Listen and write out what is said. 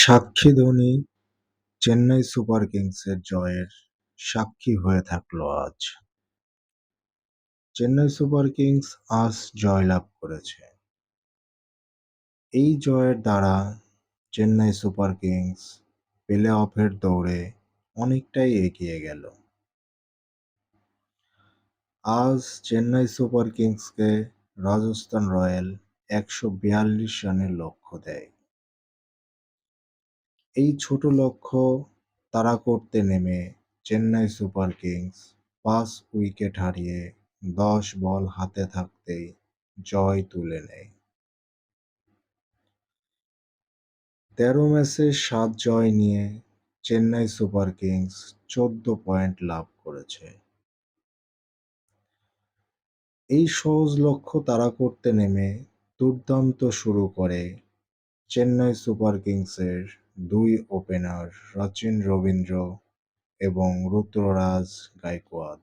সাক্ষীধ্বনি Chennai super কিংসের জয়ের সাক্ষী হয়ে থাকল আজ। চেন্নাই সুপার কিংস আজ জয়লাভ করেছে। এই জয়ের দ্বারা চেন্নাই সুপার কিংস প্লে অফের দৌড়ে অনেকটাই এগিয়ে গেল। আজ চেন্নাই সুপার কিংসকে রাজস্থান রয়্যাল একশো বিয়াল্লিশ রানের লক্ষ্য দেয়। এই ছোট লক্ষ্য তাড়া করতে নেমে চেন্নাই সুপার কিংস পাঁচ উইকেট হারিয়ে দশ বল হাতে থাকতেই জয় তুলে নেয়। তেরো ম্যাচে সাত জয় নিয়ে চেন্নাই সুপার কিংস চোদ্দ পয়েন্ট লাভ করেছে। এই সহজ লক্ষ্য তাড়া করতে নেমে দুর্দান্ত শুরু করে চেন্নাই সুপার কিংসের দুই ওপেনার রচিন রবীন্দ্র এবং রুদ্ররাজ গায়কোয়াদ